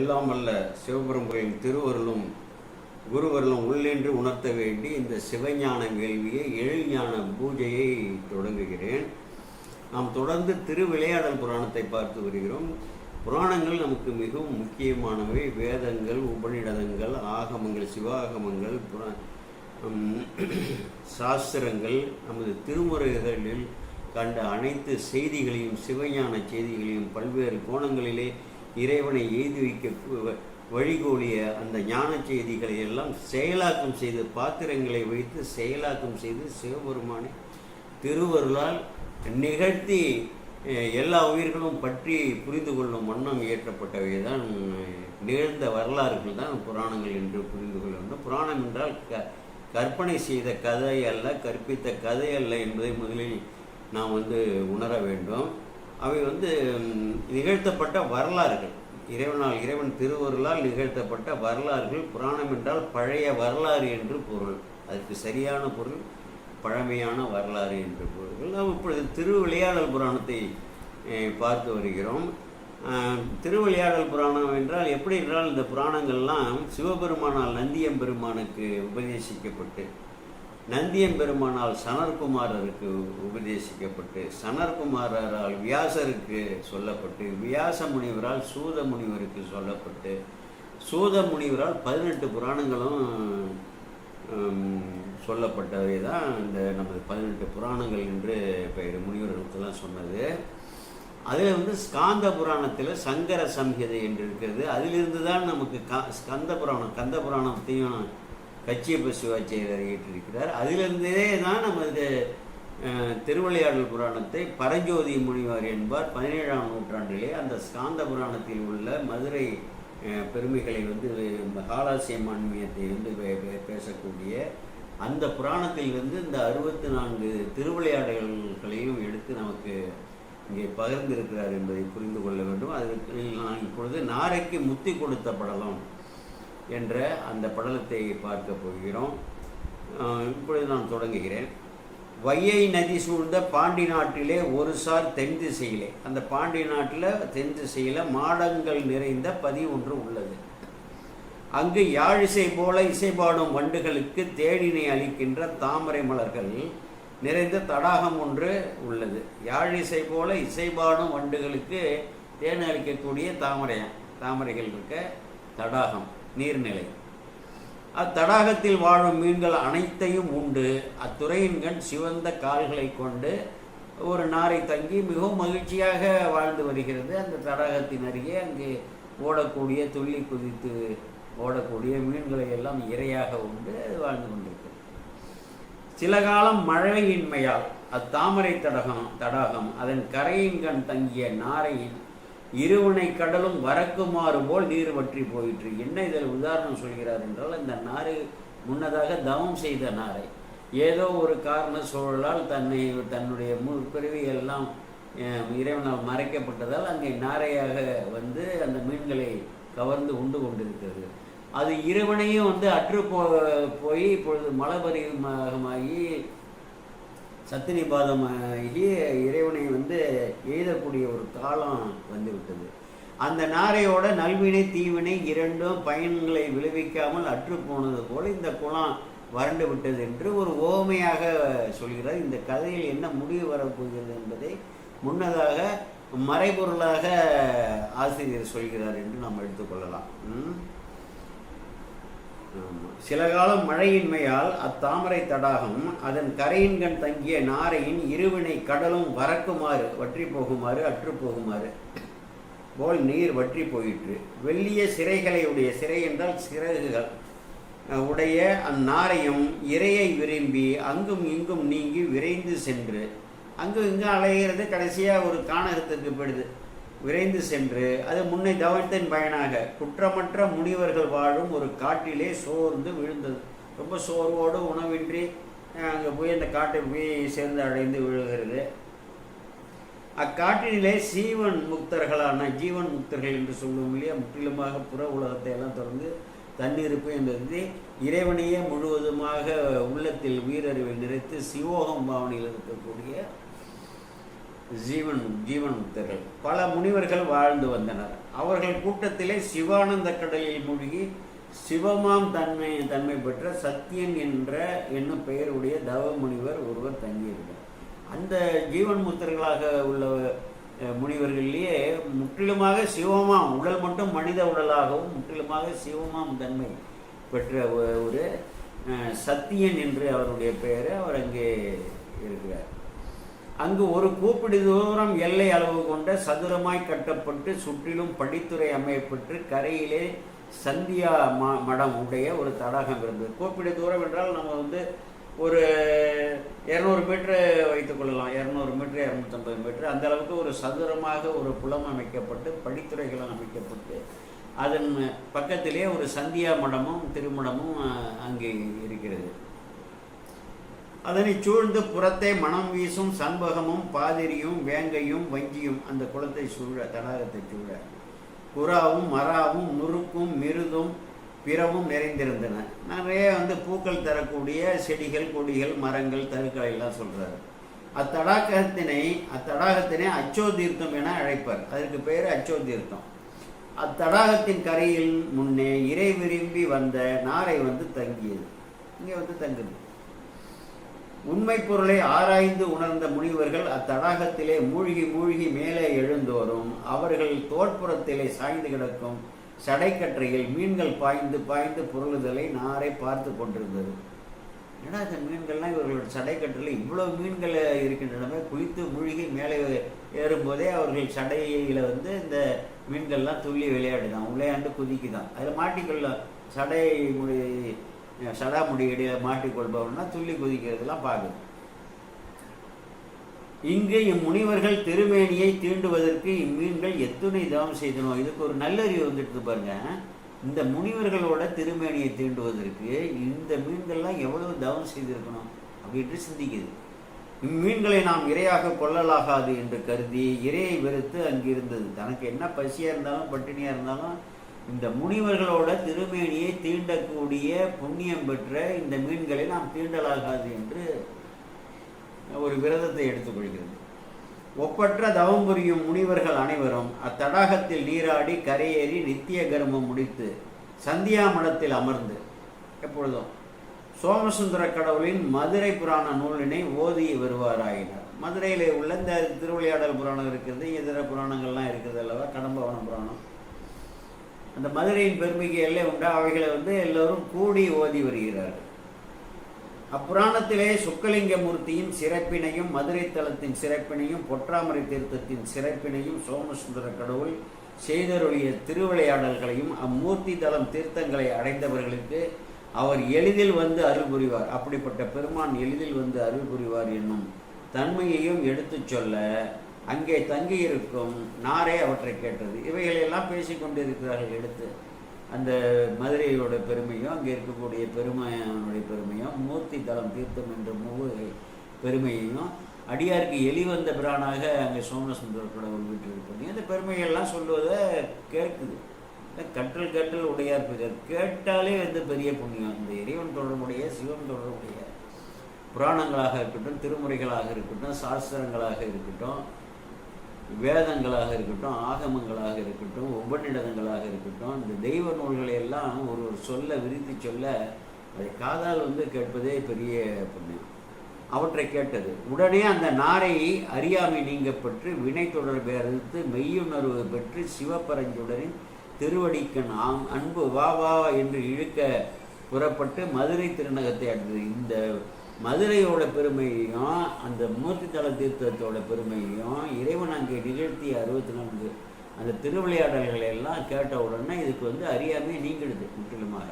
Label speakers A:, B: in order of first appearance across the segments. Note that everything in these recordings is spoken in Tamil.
A: எல்லாம் அல்ல சிவபெரும்புரின் திருவருளும் குருவருளும் உள்ளென்று உணர்த்த வேண்டி இந்த சிவஞான வேள்வியை எழுஞான பூஜையை தொடங்குகிறேன். நாம் தொடர்ந்து திருவிளையாடல் புராணத்தை பார்த்து வருகிறோம். புராணங்கள் நமக்கு மிகவும் முக்கியமானவை. வேதங்கள் உபநிடதங்கள் ஆகமங்கள் சிவாகமங்கள் புரா சாஸ்திரங்கள் நமது திருமுறைகளில் கண்ட அனைத்து செய்திகளையும் சிவஞான செய்திகளையும் பல்வேறு கோணங்களிலே இறைவனை எய்து வைக்க வழிகோலிய அந்த ஞான செய்திகளை எல்லாம் செயலாக்கம் செய்து பாத்திரங்களை வைத்து செயலாக்கம் செய்து சிவபெருமானை திருவருளால் நிகழ்த்தி எல்லா உயிர்களும் பற்றி புரிந்து கொள்ளும் வண்ணம் இயற்றப்பட்டவை தான் நிகழ்ந்த வரலாறுகள் தான் புராணங்கள் என்று புரிந்து கொள்ள வேண்டும். புராணம் என்றால் க கற்பனை செய்த கதை அல்ல கற்பித்த கதை அல்ல என்பதை முதலில் நாம் வந்து உணர வேண்டும். அவை வந்து நிகழ்த்தப்பட்ட வரலாறுகள். இறைவனால் இறைவன் திருவருளால் நிகழ்த்தப்பட்ட வரலாறுகள். புராணம் என்றால் பழைய வரலாறு என்று பொருள். அதற்கு சரியான பொருள் பழமையான வரலாறு என்று பொருள். நாம் இப்பொழுது திருவிளையாடல் புராணத்தை பார்த்து வருகிறோம். திருவிளையாடல் புராணம் என்றால் எப்படி என்றால் இந்த புராணங்கள்லாம் சிவபெருமானால் நந்தியம் பெருமானுக்கு உபதேசிக்கப்பட்டு நந்தியம்பெருமானால் சனர்குமாரருக்கு உபதேசிக்கப்பட்டு சனர்குமாரரால் வியாசருக்கு சொல்லப்பட்டு வியாச முனிவரால் சூத முனிவருக்கு சொல்லப்பட்டு சூத முனிவரால் பதினெட்டு புராணங்களும் சொல்லப்பட்டவை தான் இந்த நமது பதினெட்டு புராணங்கள் என்று பெயர் முனிவர்களுக்கெல்லாம் சொன்னது. அதில் வந்து ஸ்காந்த புராணத்தில் சங்கர சம்ஹிதை என்று இருக்கிறது. அதிலிருந்து தான் நமக்கு கா ஸ்கந்த புராணம் கந்த புராணத்தையும் கச்சியப்ப சிவாச்சாரியர் இயற்றிருக்கிறார் அதிலிருந்தே தான் நமது திருவிளையாடல் புராணத்தை பரஞ்சோதி முனிவர் என்பார் பதினேழாம் நூற்றாண்டிலே அந்த ஸ்காந்த புராணத்தில் உள்ள மதுரை பெருமைகளை வந்து காலாசிய மான்மியத்தை வந்து பேசக்கூடிய அந்த புராணத்தில் வந்து இந்த அறுபத்தி நான்கு திருவிளையாடல்களையும் எடுத்து நமக்கு இங்கே பகிர்ந்திருக்கிறார் என்பதை புரிந்து கொள்ள வேண்டும். அதற்கு நான் இப்பொழுது நாரைக்கு முத்தி கொடுத்த படலம் என்ற அந்த படலத்தை பார்க்க போகிறோம். இப்பொழுது நான் தொடங்குகிறேன். வையை நதி சூழ்ந்த பாண்டி நாட்டிலே ஒரு சார் தென் திசையிலே அந்த பாண்டி நாட்டில் தென் திசையில் மாடங்கள் நிறைந்த பதி ஒன்று உள்ளது. அங்கு யாழிசை போல இசைபாடும் வண்டுகளுக்கு தேடினை அளிக்கின்ற தாமரை மலர்கள் நிறைந்த தடாகம் ஒன்று உள்ளது. யாழிசை போல இசைபாடும் வண்டுகளுக்கு தேன் அளிக்கக்கூடிய தாமரையம் தாமரைகள் இருக்க தடாகம். நீர்நிலை. அத்தடாகத்தில் வாழும் மீன்கள் அனைத்தையும் உண்டு. அத்துறையின் கண் சிவந்த கால்களை கொண்டு ஒரு நாரை தங்கி மிகவும் மகிழ்ச்சியாக வாழ்ந்து வருகிறது. அந்த தடாகத்தின் அருகே அங்கே ஓடக்கூடிய துள்ளி குதித்து ஓடக்கூடிய மீன்களை எல்லாம் இரையாக உண்டு அது வாழ்ந்து கொண்டிருக்கிறது. சில காலம் மழையின்மையால் அத்தாமரை தடகம் தடாகம் அதன் கரையின் கண் தங்கிய நாரையின் இருவனை கடலும் வரக்குமாறு போல் நீர் வற்றி போயிற்று. என்ன இதில் உதாரணம் சொல்கிறார் என்றால் இந்த நாரை முன்னதாக தவம் செய்த நாரை. ஏதோ ஒரு காரண சூழலால் தன்னை தன்னுடைய முற்பிறவி எல்லாம் இறைவனால் மறைக்கப்பட்டதால் அங்கே நாரையாக வந்து அந்த மீன்களை கவர்ந்து உண்டு கொண்டிருக்கிறது. அது இறைவனையும் வந்து அற்று போ போய் இப்பொழுது மலபரிமாகமாகி சத்தினிபாதமாகி இறைவனை வந்து எழுதக்கூடிய ஒரு காலம் வந்துவிட்டது. அந்த நாரையோட நல்வினை தீவினை இரண்டும் பயன்களை விளைவிக்காமல் அற்று போனது போல இந்த குளம் வறண்டு விட்டது என்று ஒரு ஓமையாக சொல்கிறார். இந்த கதையில் என்ன முடிவு வரப்போகிறது என்பதை முன்னதாக மறைபொருளாக ஆசிரியர் சொல்கிறார் என்று நாம் எடுத்துக்கொள்ளலாம் ம்? சில காலம் மழையின்மையால் அத்தாமரை தடாகம் அதன் கரையின்கண் தங்கிய நாரையின் இருவினை கடலும் வரக்குமாறு வற்றி போகுமாறு அற்று போகுமாறு. போல் நீர் வற்றி போயிற்று. வெள்ளிய சிறைகளை உடைய சிறை என்றால் சிறகுகள். உடைய அந்நாரையும் இரையை விரும்பி அங்கும் இங்கும் நீங்கி விரைந்து சென்று. அங்கும் இங்கும் அலைகிறது கடைசியாக ஒரு கானகத்திற்கு போயிடுது. விரைந்து சென்று அது முன்னை தவத்தின் பயனாக குற்றமற்ற முனிவர்கள் வாழும் ஒரு காட்டிலே சோர்ந்து விழுந்தது. ரொம்ப சோர்வோடு உணவின்றி அங்கே போய் அந்த காட்டை போய் சேர்ந்து அடைந்து விழுகிறது. அக்காட்டினிலே சீவன் முக்தர்களான ஜீவன் முக்தர்கள் என்று சொல்லுவோம் இல்லையா முற்றிலுமாக புற உலகத்தை எல்லாம் தொடர்ந்து தன்னிருப்பு என்பது இறைவனையே முழுவதுமாக உள்ளத்தில் உயிரறிவில் நிறைத்து சிவோகம் பாவனையில் இருக்கக்கூடிய ஜீவன் ஜீவன் முக்தர்கள். பல முனிவர்கள் வாழ்ந்து வந்தனர். அவர்கள் கூட்டத்திலே சிவானந்த கடலில் மூழ்கி சிவமாம் தன்மை தன்மை பெற்ற சத்தியன் என்ற என்னும் பெயருடைய தவ முனிவர் ஒருவர் தங்கியிருந்தார். அந்த ஜீவன் முத்தர்களாக உள்ள முனிவர்களிலேயே முற்றிலுமாக சிவமாம் உடல் மட்டும் மனித உடலாகவும் முற்றிலுமாக சிவமாம் தன்மை பெற்ற ஒரு சத்தியன் என்று அவருடைய பெயர் அவர் அங்கே இருக்கிறார். அங்கு ஒரு கூப்பிடு தூரம் எல்லை அளவு கொண்ட சதுரமாய் கட்டப்பட்டு சுற்றிலும் படித்துறை அமையப்பட்டு கரையிலே சந்தியா ம மடம் உடைய ஒரு தடாகம் இருந்தது. கூப்பிடு தூரம் என்றால் நம்ம வந்து ஒரு இரநூறு மீட்ரு வைத்துக் கொள்ளலாம். இரநூறு மீட்ரு இரநூத்தம்பது மீட்ரு அந்த அளவுக்கு ஒரு சதுரமாக ஒரு குளம் அமைக்கப்பட்டு படித்துறைகளும் அமைக்கப்பட்டு அதன் பக்கத்திலே ஒரு சந்தியா மடமும் திருமணமும் அங்கே இருக்கிறது. அதனை சூழ்ந்து புறத்தை மனம் வீசும் சண்பகமும் பாதிரியும் வேங்கையும் வஞ்சியும் அந்த குளத்தை சூழ தடாகத்தை சூழ. புறாவும் மராவும் நுறுக்கும் மிருதும் பிறவும் நிறைந்திருந்தன. நிறைய வந்து பூக்கள் தரக்கூடிய செடிகள் கொடிகள் மரங்கள் தருக்கள் எல்லாம் சொல்கிறாரு அத்தடாகத்தினை அத்தடாகத்தினை அச்சோ தீர்த்தம் என அழைப்பார். அதற்கு பெயர் அச்சோ தீர்த்தம் அத்தடாகத்தின் கரையில் முன்னே இறை விரும்பி வந்த நாரை வந்து தங்கியது. இங்கே வந்து தங்குது. உண்மை பொருளை ஆராய்ந்து உணர்ந்த முனிவர்கள் அத்தடாகத்திலே மூழ்கி மூழ்கி மேலே எழுந்தோறும் அவர்கள் தோற்புறத்திலே சாய்ந்து கிடக்கும் சடைக்கற்றையில் மீன்கள் பாய்ந்து பாய்ந்து புரளுதலை நாரை பார்த்து கொண்டிருந்தது. ஏன்னா இந்த மீன்கள்லாம் இவர்களோட சடைக்கற்றில் இவ்வளோ மீன்கள் இருக்கின்றனமே குளித்து மூழ்கி மேலே ஏறும்போதே அவர்கள் சடையில் வந்து இந்த மீன்கள்லாம் துள்ளி விளையாடுதான். விளையாண்டு குதிக்குதான். அதில் மாட்டிக்கொள்ள சடை முடி சடா இடையில மாட்டிக்கொள்பவர்னா துள்ளி குதிக்கிறதெல்லாம் பார்க்குது இங்கு இம்முனிவர்கள் திருமேனியை தீண்டுவதற்கு இம்மீன்கள் எத்துணை தவம் செய்தனோ? இதுக்கு ஒரு நல்லறிவு வந்துட்டு பாருங்க. இந்த முனிவர்களோட திருமேனியை தீண்டுவதற்கு இந்த மீன்கள்லாம் எவ்வளவு தவம் செய்திருக்கணும் அப்படின்ட்டு சிந்திக்குது. இம்மீன்களை நாம் இரையாக கொள்ளலாகாது என்று கருதி இரையை வெறுத்து அங்கிருந்தது. தனக்கு என்ன பசியா இருந்தாலும் பட்டினியா இருந்தாலும் இந்த முனிவர்களோட திருமேனியை தீண்டக்கூடிய புண்ணியம் பெற்ற இந்த மீன்களை நாம் தீண்டலாகாது என்று ஒரு விரதத்தை எடுத்துக்கொள்கிறது. ஒப்பற்ற தவம் புரியும் முனிவர்கள் அனைவரும் அத்தடாகத்தில் நீராடி கரையேறி நித்திய கர்மம் முடித்து சந்தியா மடத்தில் அமர்ந்து எப்பொழுதும் சோமசுந்தர கடவுளின் மதுரை புராண நூலினை ஓதி வருவாராயினர். மதுரையிலே உள்ள இந்த திருவிளையாடல் புராணம் இருக்கிறது இதர புராணங்கள்லாம் இருக்கிறது அல்லவா? கடம்பவன புராணம். அந்த மதுரையின் பெருமைக்கு எல்லை உண்டா. அவைகளை வந்து எல்லோரும் கூடி ஓதி வருகிறார்கள். அப்புராணத்திலே சுக்கலிங்கமூர்த்தியின் சிறப்பினையும் மதுரை தலத்தின் சிறப்பினையும் பொற்றாமரை தீர்த்தத்தின் சிறப்பினையும் சோமசுந்தர கடவுள் செய்தருடைய திருவிளையாடல்களையும் அம்மூர்த்தி தலம் தீர்த்தங்களை அடைந்தவர்களுக்கு அவர் எளிதில் வந்து அருள் புரிவார். அப்படிப்பட்ட பெருமான் எளிதில் வந்து அருள் புரிவார் என்னும் தன்மையையும் எடுத்துச் சொல்ல அங்கே தங்கியிருக்கும் நாரே அவற்றை கேட்டது. இவைகளெல்லாம் பேசி கொண்டிருக்கிறார்கள் எடுத்து. அந்த மதுரையோட பெருமையும் அங்கே இருக்கக்கூடிய பெருமையானுடைய பெருமையும் மூர்த்தி தலம் தீர்த்தம் என்ற மூவகை பெருமையையும் அடியாருக்கு எலி வந்த பிரானாக அங்கே சோமசுந்தர கடவுள் வீட்டில் இருப்பது அந்த பெருமைகள்லாம் சொல்லுவதை கேட்குது. கற்றல் கற்றல் உடையார் பிறர் கேட்டாலே வந்து பெரிய புண்ணியம். இந்த இறைவன் தொடர்புடைய சிவன் தொடர்புடைய புராணங்களாக இருக்கட்டும் திருமுறைகளாக இருக்கட்டும் சாஸ்திரங்களாக இருக்கட்டும் வேதங்களாக இருக்கட்டும் ஆகமங்களாக இருக்கட்டும் உபநிடதங்களாக இருக்கட்டும் இந்த தெய்வ நூல்களை எல்லாம் ஒரு ஒரு சொல்ல விரித்து சொல்ல அதை காதால் வந்து கேட்பதே பெரிய புண்ணியம். அவற்றை கேட்டது. உடனே அந்த நாரை அறியாமை நீங்கப்பட்டு வினை தொடர்பை அறிவித்து மெய்யுணர்வு பெற்று சிவபரஞ்சுடரின் திருவடிக்கண் ஆம் அன்பு வா வா என்று இழுக்க புறப்பட்டு மதுரை திருநகத்தை அடைந்தது இந்த மதுரையோட பெருமையையும் அந்த மூர்த்தி தல தீர்த்தத்தோட பெருமையையும் இறைவன் அங்கே நிகழ்த்திய அறுபத்தி நான்கு அந்த திருவிளையாடல்களை எல்லாம் கேட்ட உடனே இதுக்கு வந்து அறியாமை நீங்கிடுது முற்றிலுமாக.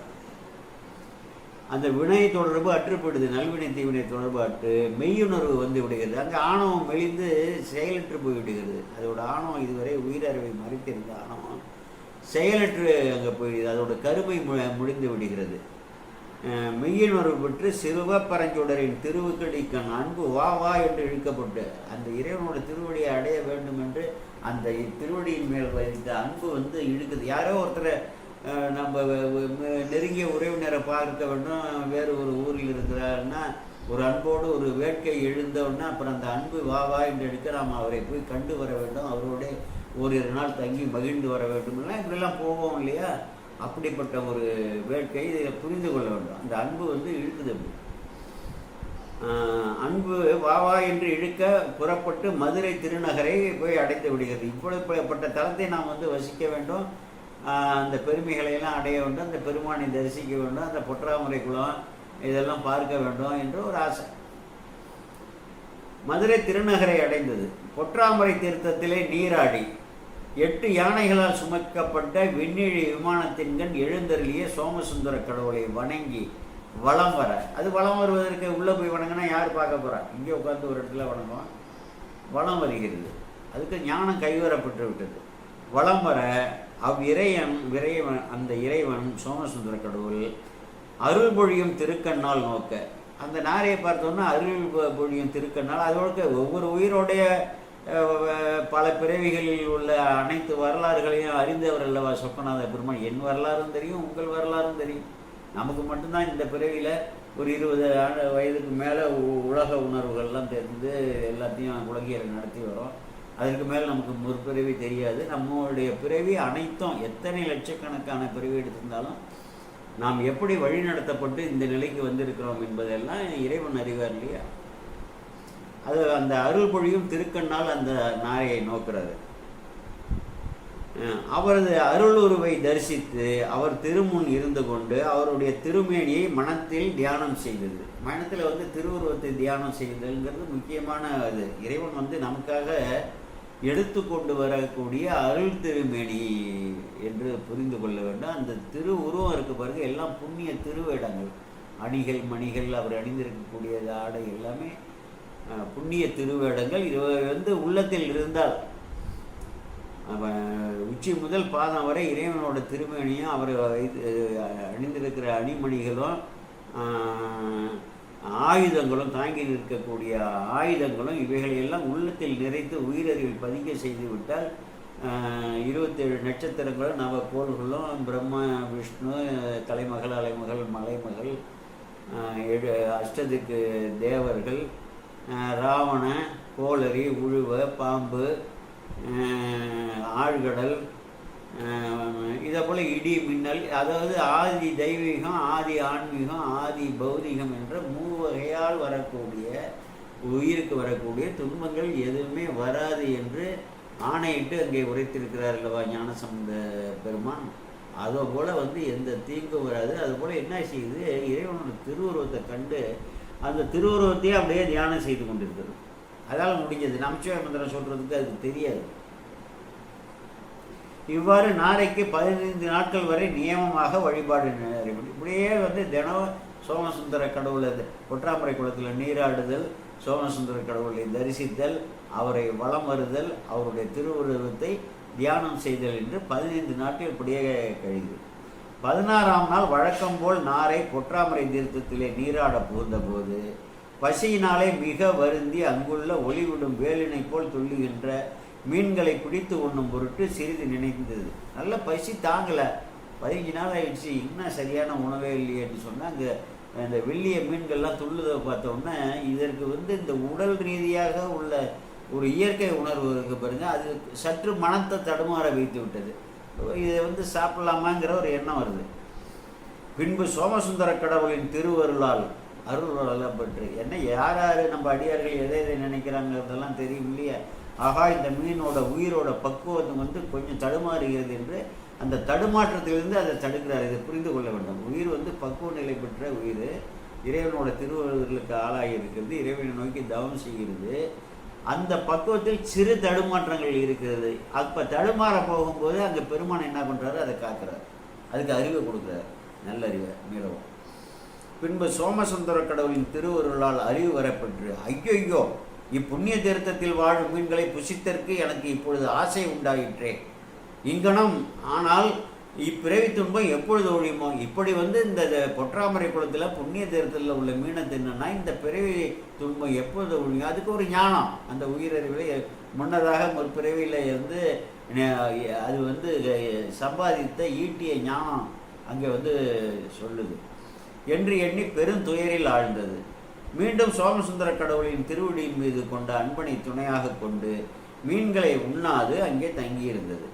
A: அந்த வினை தொடர்பு அற்றுப்படுது நல்வினை தீவினை தொடர்பு அற்று மெய்யுணர்வு வந்து விடுகிறது. அங்கே ஆணவம் மெலிந்து செயலற்று போய்விடுகிறது. அதோட ஆணவம் இதுவரை உயிரறிவை மறித்திருந்த ஆணவம் செயலற்று அங்கே போயிடுது அதோட கருமை மு- முடிந்து விடுகிறது. மெய்யுணர்வு பெற்று சிறுவப்பரஞ்சுடரின் திருவுக்கடிக்கண் அன்பு வா வா என்று இழுக்கப்பட்டு அந்த இறைவனோட திருவடியை அடைய வேண்டும் என்று அந்த திருவடியின் மேல் வைத்த அன்பு வந்து இழுக்குது. யாரோ ஒருத்தரை நம்ம நெருங்கிய உறவினரை பார்க்க வேண்டும் வேறு ஒரு ஊரில் இருக்கிறாருன்னா ஒரு அன்போடு ஒரு வேட்கை எழுந்தோன்னா அப்புறம் அந்த அன்பு வா வா என்று எடுக்க நாம் அவரை போய் கண்டு வர வேண்டும். அவரோட ஓரிரு நாள் தங்கி மகிழ்ந்து வர வேண்டும் இப்படிலாம் போவோம் இல்லையா? அப்படிப்பட்ட ஒரு வேட்கை இதை புரிந்து கொள்ள வேண்டும். அந்த அன்பு வந்து இழுக்குது அப்படி. அன்பு வா வா என்று இழுக்க புறப்பட்டு மதுரை திருநகரை போய் அடைந்து விடுகிறது. இப்படிப்பட்ட தலத்தை நாம் வந்து வசிக்க வேண்டும். அந்த பெருமைகளை எல்லாம் அடைய வேண்டும். அந்த பெருமானை தரிசிக்க வேண்டும். அந்த பொற்றாமரை குளம் இதெல்லாம் பார்க்க வேண்டும் என்று ஒரு ஆசை. மதுரை திருநகரை அடைந்தது. பொற்றாமரை தீர்த்தத்திலே நீராடி. எட்டு யானைகளால் சுமக்கப்பட்ட விண்ணிழி விமானத்தின்கண் எழுந்தருளிய சோமசுந்தர கடவுளை வணங்கி வளம் வர. அது வலம் வருவதற்கு உள்ளே போய் வணங்கினா யார் பார்க்க போகிறா இங்கே உட்காந்து ஒரு இடத்துல வணங்குவோம் வலம் வருகிறது. அதுக்கு ஞானம் கைவரப்பட்டு விட்டது. வளம் வர அவ்விறையன் இறைவன் விரைவன் அந்த இறைவன் சோமசுந்தர கடவுள் அருள் பொழியும் திருக்கண்ணால் நோக்க. அந்த நாரையை பார்த்தோன்னா அருள் பொழியும் திருக்கண்ணால் அதோட ஒவ்வொரு உயிரோடைய பல பிறவிகளில் உள்ள அனைத்து வரலாறுகளையும் அறிந்தவர் அல்லவா சொப்பநாத பெருமான் என் வரலாறும் தெரியும் உங்கள் வரலாறும் தெரியும். நமக்கு மட்டும்தான் இந்த பிறவியில் ஒரு இருபது ஆண்டு வயதுக்கு மேலே உலக உணர்வுகள்லாம் தெரிந்து எல்லாத்தையும் உலகியல் நடத்தி வரோம். அதற்கு மேலே நமக்கு முற்பிறவி தெரியாது. நம்மளுடைய பிறவி அனைத்தும் எத்தனை லட்சக்கணக்கான பிறவி எடுத்திருந்தாலும் நாம் எப்படி வழிநடத்தப்பட்டு இந்த நிலைக்கு வந்திருக்கிறோம் என்பதெல்லாம் இறைவன் அறிவார் இல்லையா? அது அந்த அருள் பொழியும் திருக்கண்ணால் அந்த நாயை நோக்கிறது. அவரது அருளுருவை தரிசித்து அவர் திருமுன் இருந்து கொண்டு அவருடைய திருமேனியை மனத்தில் தியானம் செய்தது. மனத்தில் வந்து திருவுருவத்தை தியானம் செய்ததுங்கிறது முக்கியமான அது இறைவன் வந்து நமக்காக எடுத்து கொண்டு வரக்கூடிய அருள் திருமேனி என்று புரிந்து கொள்ள வேண்டும். அந்த திருவுருவம் இருக்கு பாருங்க எல்லாம் புண்ணிய திருவேடங்கள். அணிகள் மணிகள் அவர் அணிந்திருக்கக்கூடிய ஆடை எல்லாமே புண்ணிய திருவேடங்கள் இவை வந்து உள்ளத்தில் இருந்தால் உச்சி முதல் பாதம் வரை இறைவனோட திருமணியும் அவர் அணிந்திருக்கிற அணிமணிகளும் ஆயுதங்களும் தாங்கி நிற்கக்கூடிய ஆயுதங்களும் இவைகளையெல்லாம் உள்ளத்தில் நிறைத்து உயிரறிவில் பதிக்க செய்துவிட்டால் இருபத்தேழு நட்சத்திரங்களும் நவக்கோள்களும் பிரம்ம விஷ்ணு தலைமகள் அலைமகள் மலைமகள் அஷ்டதிக்கு தேவர்கள் ராவண கோளரி உழுவ பாம்பு ஆழ்கடல் இதை போல் இடி மின்னல் அதாவது ஆதி தெய்வீகம் ஆதி ஆன்மீகம் ஆதி பௌதிகம் என்ற மூவகையால் வரக்கூடிய உயிருக்கு வரக்கூடிய துன்பங்கள் எதுவுமே வராது என்று ஆணையிட்டு அங்கே உரைத்திருக்கிறார் அல்லவா ஞானசம்பந்த பெருமான். அதை போல் வந்து எந்த தீங்கும் வராது. அது போல் என்ன செய்யுது? இறைவனோட திருவுருவத்தை கண்டு அந்த திருவுருவத்தையே அப்படியே தியானம் செய்து கொண்டிருக்கிறது. அதால் முடிஞ்சது. நமச்சிவாய மந்திரம் சொல்கிறதுக்கு அது தெரியாது. இவ்வாறு நாளைக்கு பதினைந்து நாட்கள் வரை நியமமாக வழிபாடு இப்படியே வந்து தினம் சோமசுந்தர கடவுளை ஒற்றாமுறை குளத்தில் நீராடுதல் சோமசுந்தர கடவுளை தரிசித்தல் அவரை வலம் வருதல் அவருடைய திருவுருவத்தை தியானம் செய்தல் என்று பதினைந்து நாட்கள் இப்படியே கழிது பதினாறாம் நாள் வழக்கம் போல் நாரை பொற்றாமரை தீர்த்தத்திலே நீராட புகுந்தபோது பசியினாலே மிக வருந்தி அங்குள்ள ஒளிவிடும் வேலினை போல் துள்ளுகின்ற மீன்களை பிடித்து உண்ணும் பொருட்டு சிறிது நினைந்தது. நல்ல பசி தாங்கலை. பதினஞ்சு நாள் ஆயிடுச்சு. இன்னும் சரியான உணவே இல்லையேன்னு சொன்னால் அங்கே இந்த வெள்ளிய மீன்கள்லாம் துள்ளுதை பார்த்த இதற்கு வந்து இந்த உடல் ரீதியாக உள்ள ஒரு இயற்கை உணர்வு இருக்கு பாருங்கள் அது சற்று மனத்தை தடுமாற வைத்து விட்டது. இதை வந்து சாப்பிடலாமாங்கிற ஒரு எண்ணம் வருது. பின்பு சோமசுந்தர கடவுளின் திருவருளால் அருள் என்ன யார் யார் நம்ம அடியார்கள் எதை எதை நினைக்கிறாங்கிறதெல்லாம் தெரியும் இல்லையா? ஆகா இந்த மீனோட உயிரோட பக்குவம் வந்து கொஞ்சம் தடுமாறுகிறது என்று அந்த தடுமாற்றத்திலிருந்து அதை தடுக்கிறார். இதை புரிந்து கொள்ள வேண்டும். உயிர் வந்து பக்குவ நிலை பெற்ற உயிர். இறைவனோட திருவருளுக்கு ஆளாகி இருக்கிறது. இறைவனை நோக்கி தவம் செய்கிறது. அந்த பக்குவத்தில் சிறு தடுமாற்றங்கள் இருக்கிறது. அப்போ தடுமாற போகும்போது அங்கே பெருமான் என்ன பண்ணுறாரு அதை காக்கிறார். அதுக்கு அறிவை கொடுக்குறாரு. நல்ல அறிவை மீளவும் பின்பு சோமசுந்தர கடவுளின் திருவருளால் அறிவு வரப்பெற்று ஐயோ இப்புண்ணிய தீர்த்தத்தில் வாழும் மீன்களை புசித்தற்கு எனக்கு இப்பொழுது ஆசை உண்டாயிற்றே. இங்கனம் ஆனால் இப்பிறவி துன்பம் எப்பொழுது ஒழியுமோ? இப்படி வந்து இந்த பொற்றாமரை குளத்தில் புண்ணிய தீர்த்தத்தில் உள்ள மீனை தின்னா இந்த பிறவி துன்பம் எப்பொழுது ஒழியும்? அதுக்கு ஒரு ஞானம். அந்த உயிரறிவில் முன்னதாக ஒரு பிறவியில் இருந்து அது வந்து சம்பாதித்த ஈட்டிய ஞானம் அங்கே வந்து சொல்லுது. என்று எண்ணி பெரும் துயரில் ஆழ்ந்தது. மீண்டும் சோமசுந்தர கடவுளின் திருவடியின் மீது கொண்ட அன்பனை துணையாக கொண்டு மீன்களை உண்ணாது அங்கே தங்கியிருந்தது.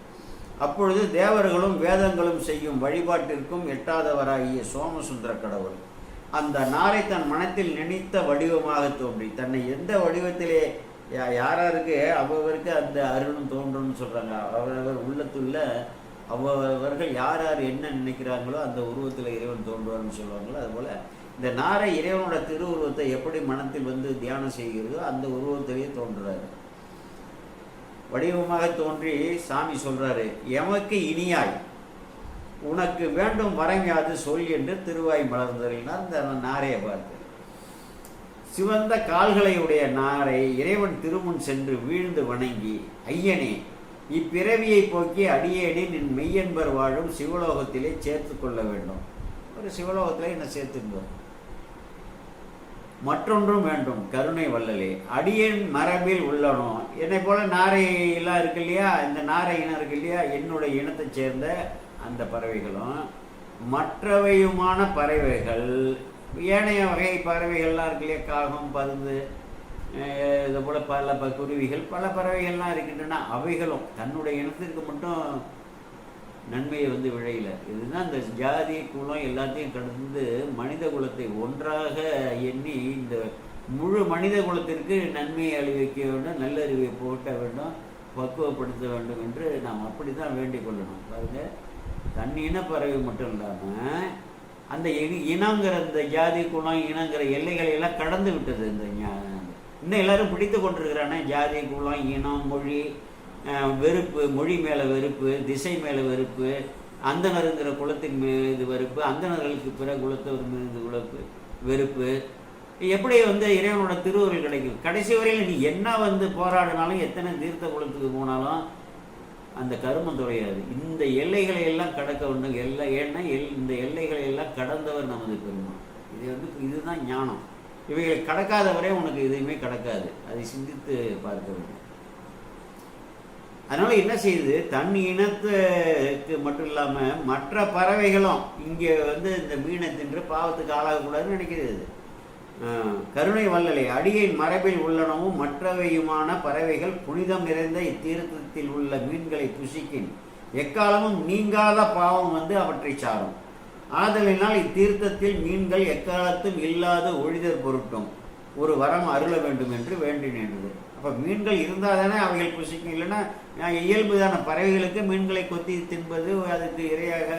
A: அப்பொழுது தேவர்களும் வேதங்களும் செய்யும் வழிபாட்டிற்கும் எட்டாதவராகிய சோமசுந்தர கடவுள். அந்த நாரை தன் மனத்தில் நினைத்த வடிவமாக தோன்றி தன்னை எந்த வடிவத்திலே யா- யாராருக்கு அவ்வவருக்கு அந்த அருளும் தோன்றும்னு சொல்கிறாங்க அவரவர் உள்ளத்துள்ள அவ்வவர்கள் யார் யார் என்ன நினைக்கிறாங்களோ அந்த உருவத்தில் இறைவன் தோன்றுவார்னு சொல்லுவாங்களோ அதுபோல் இந்த நாரை இறைவனோட திருவுருவத்தை எப்படி மனத்தில் வந்து தியானம் செய்கிறதோ அந்த உருவத்திலேயே தோன்றுறாரு. வடிவமாக தோன்றி சாமி சொல்கிறாரு எமக்கு இனியாய். உனக்கு வேண்டும் வரங்காது சொல் என்று திருவாய் மலர்ந்தறினார் இந்த நாரையை பார்த்து. சிவந்த கால்களையுடைய நாரை இறைவன் திருமுன் சென்று வீழ்ந்து வணங்கி ஐயனே இப்பிறவியை போக்கி அடியேனே நின் மெய்யன்பர் வாழும் சிவலோகத்திலே சேர்த்து கொள்ள வேண்டும். ஒரு சிவலோகத்திலே என்ன சேர்த்துக்கோ மற்றொன்றும் வேண்டும் கருணை வல்லலே அடியேன் மரபில் உள்ளனோ என்னை போல நாரை இருக்கு இல்லையா? இந்த நாரை இனம் இருக்கு இல்லையா? என்னுடைய இனத்தை சேர்ந்த அந்த பறவைகளும் மற்றவையுமான பறவைகள் ஏனைய வகை பறவைகள்லாம் இருக்கு இல்லையா? காகம் பருந்து அஹ் இது பல ப குருவிகள் பல பறவைகள்லாம் இருக்கின்றன. அவைகளும் தன்னுடைய இனத்திற்கு மட்டும் நன்மையை வந்து விழையில இதுதான் இந்த ஜாதி குலம் எல்லாத்தையும் கடந்து மனித குலத்தை ஒன்றாக எண்ணி இந்த முழு மனித குலத்திற்கு நன்மையை அழிவிக்க வேண்டும் நல்லறிவை போட்ட வேண்டும் பக்குவப்படுத்த வேண்டும் என்று நாம் அப்படி தான் வேண்டிக் கொள்ளணும். பாருங்க தன் இனப்பறவை மட்டும் இல்லாமல் அந்த இனி- இனங்கிற இந்த ஜாதி குலம் இனங்கிற எல்லைகளை எல்லாம் கடந்து விட்டது இந்த இன்னும் எல்லாரும் பிடித்து கொண்டிருக்கிறானே ஜாதி குலம் இனம் மொழி வெறுப்பு மொழி மேலே வெறுப்பு திசை மேலே வெறுப்பு அந்தனருங்கிற குலத்தின் மீது வெறுப்பு அந்தனர்களுக்கு பிற குலத்தவர் மீது குலப்பு வெறுப்பு எப்படி வந்து இறைவனோட திருவுருள் கிடைக்கும் கடைசி வரையில் நீ என்ன வந்து போராடினாலும் எத்தனை தீர்த்த குலத்துக்கு போனாலும் அந்த கருமம் துறையாது. இந்த எல்லைகளை எல்லாம் கடக்க வேண்டும். எல்லை ஏன்னா எல் இந்த எல்லைகளை எல்லாம் கடந்தவர் நமது பெருமான். இது வந்து இதுதான் ஞானம். இவைகளை கடக்காதவரே உனக்கு எதுவுமே கடக்காது. அதை சிந்தித்து பார்க்க வேண்டும். அதனால என்ன செய்யுது? தன் இனத்துக்கு மட்டும் இல்லாமல் மற்ற பறவைகளும் இங்கே வந்து இந்த மீனை தின்று பாவத்துக்கு ஆளாகக்கூடாதுன்னு நினைக்கிறது. கருணை வல்லலை. அடியின் மரபில் உள்ளனவும் மற்றவையுமான பறவைகள் புனிதம் நிறைந்த இத்தீர்த்தத்தில் உள்ள மீன்களை புசிக்கின். எக்காலமும் நீங்காத பாவம் வந்து அவற்றை சாரும். ஆதலினால் இத்தீர்த்தத்தில் மீன்கள் எக்காலத்தும் இல்லாத ஒழிதற் பொருட்டும். ஒரு வரம் அருள வேண்டும் என்று வேண்டினேன் அப்போ மீன்கள் இருந்தால் தானே அவைகள் புசிக்கும்? இல்லைன்னா நான் பறவைகளுக்கு மீன்களை கொத்தி தின்பது அதுக்கு இரையாக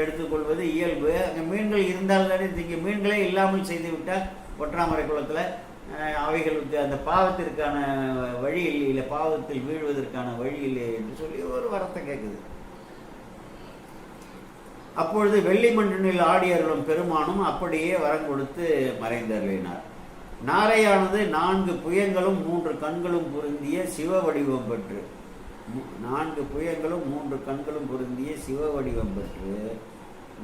A: எடுத்துக்கொள்வது இயல்பு. அங்கே மீன்கள் இருந்தால் தானே இன்றைக்கு மீன்களே இல்லாமல் செய்துவிட்டால் ஒற்றாமரை குளத்தில் அவைகளுக்கு அந்த பாவத்திற்கான வழி இல்லை இல்லை பாவத்தில் வீழ்வதற்கான வழி இல்லை என்று சொல்லி ஒரு வரத்தை கேட்குது அப்பொழுது வெள்ளி மண்டனில் ஆடியர்களும் பெருமானும் அப்படியே வரம் கொடுத்து மறைந்தருளினார் நாரையானது நான்கு புயங்களும் மூன்று கண்களும் பொருந்திய சிவ வடிவம் பெற்று நான்கு புயங்களும் மூன்று கண்களும் பொருந்திய சிவ வடிவம் பெற்று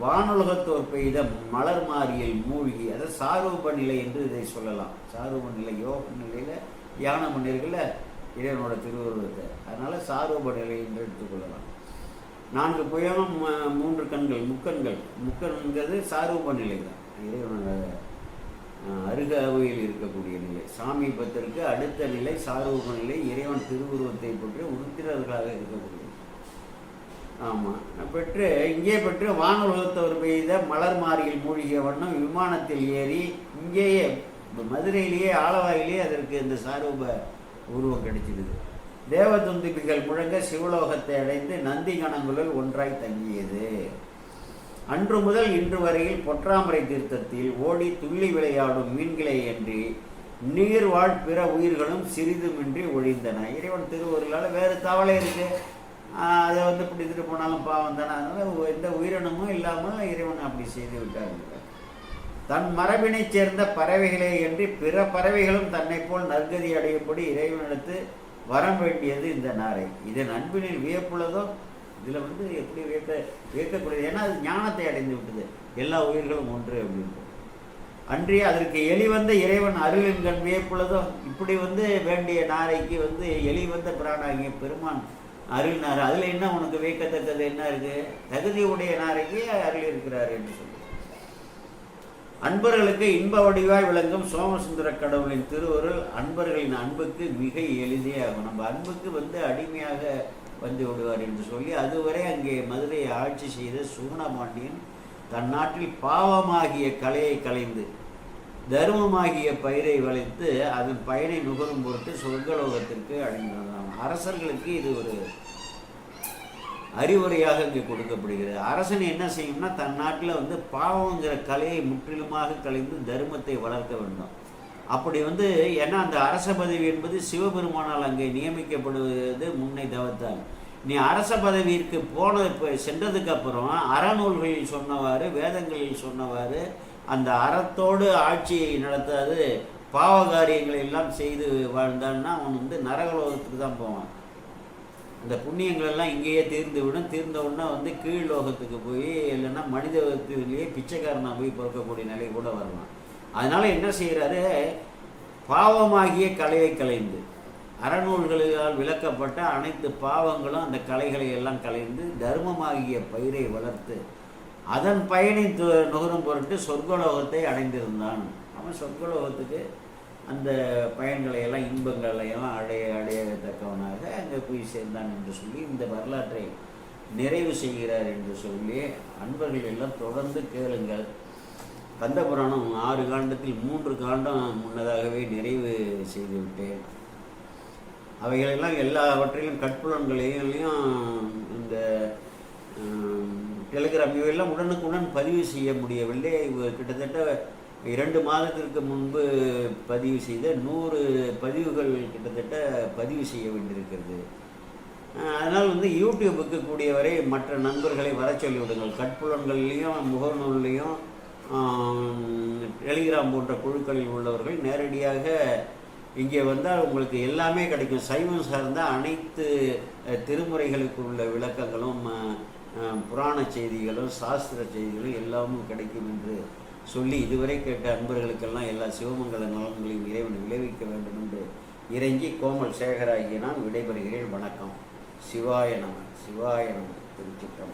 A: வானுலகத்தோர் பெய்த மலர் மாறியில் மூழ்கி அதை சாரூப நிலை என்று இதை சொல்லலாம். சாரூப நிலை யோக நிலையில் தியானம் பண்ணியிருக்கல இறைவனோட திருவுருவத்தை. அதனால் சாரூப நிலை என்று எடுத்துக்கொள்ளலாம் நான்கு புயலும் மூன்று கண்கள் முக்கண்கள். முக்கண்கிறது சாரூப நிலை தான். இறைவனோட அருகாவையில் இருக்கக்கூடிய நிலை. சாமீபத்திற்கு அடுத்த நிலை சாரூப நிலை இறைவன் திருவுருவத்தை பற்றி உருத்திரர்களாக இருக்கக்கூடிய ஆமாம் பெற்று இங்கே பெற்று வானுலகத்தவர் பெய்த மலர் மாறியில் மூழ்கிய வண்ணம் விமானத்தில் ஏறி இங்கேயே மதுரையிலேயே ஆலவாயிலேயே அதற்கு இந்த சாரூப உருவம் கிடைச்சிடுது தேவதுந்துபிகள் முழங்க சிவலோகத்தை அடைந்து நந்தி கணங்களுள் ஒன்றாய் தங்கியது. அன்று முதல் இன்று வரையில் பொற்றாமரை தீர்த்தத்தில் ஓடி துள்ளி விளையாடும் மீன்களை அன்றி நீர்வாழ் பிற உயிர்களும் சிறிதுமின்றி ஒழிந்தன. இறைவன் திருவருளால் வேறு தவளை இருக்குது அதை வந்து பிடித்துட்டு போனாலும் பாவம் தானே. அதனால் எந்த உயிரினமும் இல்லாமல் இறைவன் அப்படி செய்து விட்டார். தன் மரபினைச் சேர்ந்த பறவைகளே என்று பிற பறவைகளும் தன்னை போல் நற்கதி அடையும்படி இறைவனிடத்து வர வேண்டியது இந்த நாரை. இதன் அன்பினில் வியப்புள்ளதோ இதில் வந்து எப்படி வியக்க வியக்கக்கூடியது? ஏன்னா அது ஞானத்தை அடைந்து விட்டது. எல்லா உயிர்களும் ஒன்று அப்படின்றது அன்றி அதற்கு எலி வந்த இறைவன் அருளின் கண் வியப்புள்ளதோ இப்படி வந்து வேண்டிய நாரைக்கு வந்து எலி வந்த பிராணாகிய பெருமான் அருளினார். அதில் என்ன உனக்கு வியக்கத்தக்கது என்ன இருக்கு? தகுதியுடைய நாரைக்கு அருள் இருக்கிறார் என்று சொல்லி. அன்பர்களுக்கு இன்ப வடிவாய் விளங்கும் சோமசுந்தர கடவுளின் திருவருள் அன்பர்களின் அன்புக்கு மிக எளிதே ஆகும். நம்ம அன்புக்கு வந்து அடிமையாக வந்து விடுவார் என்று சொல்லி அதுவரை அங்கே மதுரையை ஆட்சி செய்த சூனபாண்டியன் தன் நாட்டில் பாவமாகிய கலையை கலைந்து தர்மமாகிய பயிரை வளைத்து அதன் பயனை நுகரும் பொருட்டு சொர்க்கலோகத்திற்கு அடைந்தான் அரசர்களுக்கு இது ஒரு அறிவுரையாக இங்கே கொடுக்கப்படுகிறது. அரசன் என்ன செய்யும்னா தன் நாட்டில் வந்து பாவங்கிற கலையை முற்றிலுமாக கலைந்து தர்மத்தை வளர்க்க வேண்டும். அப்படி வந்து ஏன்னா அந்த அரச பதவி என்பது சிவபெருமானால் அங்கே நியமிக்கப்படுவது முன்னை தவத்தால் நீ அரச பதவிக்கு போன இப்போ சென்றதுக்கு அப்புறம் அறநூல்களில் சொன்னவாறு வேதங்களில் சொன்னவாறு அந்த அறத்தோடு ஆட்சியை நடத்தாது பாவ காரியங்களை எல்லாம் செய்து வாழ்ந்தான்னா அவன் வந்து நரகலோகத்துக்கு தான் போவான். இந்த புண்ணியங்கள் எல்லாம் இங்கேயே தீர்ந்து விடும். தீர்ந்த உடனே வந்து கீழ் லோகத்துக்கு போய் இல்லைன்னா மனிதத்திலேயே பிச்சைக்காரனாக போய் பிறக்கக்கூடிய நிலை கூட வரலாம் அதனால் என்ன செய்கிறாரு பாவமாகிய கலையை கலைந்து அறநூல்களால் விளக்கப்பட்ட அனைத்து பாவங்களும் அந்த கலைகளை எல்லாம் கலைந்து தர்மமாகிய பயிரை வளர்த்து அதன் பயனை து- நுகரும் பொருட்டு சொர்க்கலோகத்தை அடைந்திருந்தான். அவன் சொர்க்கலோகத்துக்கு அந்த பயன்களை எல்லாம் இன்பங்களை அடைய அடையத்தக்கவனாக அங்கே போய் சேர்ந்தான் என்று சொல்லி இந்த வரலாற்றை நிறைவு செய்கிறார் என்று சொல்லி அன்பர்கள் எல்லாம் தொடர்ந்து கேளுங்கள். கந்தபுராணம் ஆறு காண்டத்தில் மூன்று காண்டம் முன்னதாகவே நிறைவு செய்துவிட்டேன் அவைகளெல்லாம் எல்லாவற்றிலும் கட்புலன்களையும் இந்த டெலிகிராம் இவையெல்லாம் உடனுக்குடன் பதிவு செய்ய முடியவில்லை. கிட்டத்தட்ட இரண்டு மாதத்திற்கு முன்பு பதிவு செய்த நூறு பதிவுகள் கிட்டத்தட்ட பதிவு செய்ய வேண்டியிருக்கிறது. அதனால் வந்து யூடியூபுக்கு கூடியவரை மற்ற நண்பர்களை வர சொல்லி விடுங்கள் கட்புலன்கள்லேயும் முகநூல்லையும் டெலிகிராம் போன்ற குழுக்களில் உள்ளவர்கள் நேரடியாக இங்கே வந்தால் உங்களுக்கு எல்லாமே கிடைக்கும். சைவம் சார்ந்த அனைத்து திருமுறைகளுக்கு உள்ள விளக்கங்களும் புராண செய்திகளும் சாஸ்திர செய்திகளும் எல்லாமும் கிடைக்கும் என்று சொல்லி இதுவரை கேட்ட அன்பர்களுக்கெல்லாம் எல்லா சிவமங்கல நலன்களையும் இறைவன் விளைவிக்க வேண்டும் என்று இறங்கி கோமல் சேகராகிய நான் விடைபெறுகிறேன். வணக்கம். சிவாய நம சிவாய நம. திருச்சிட்டம்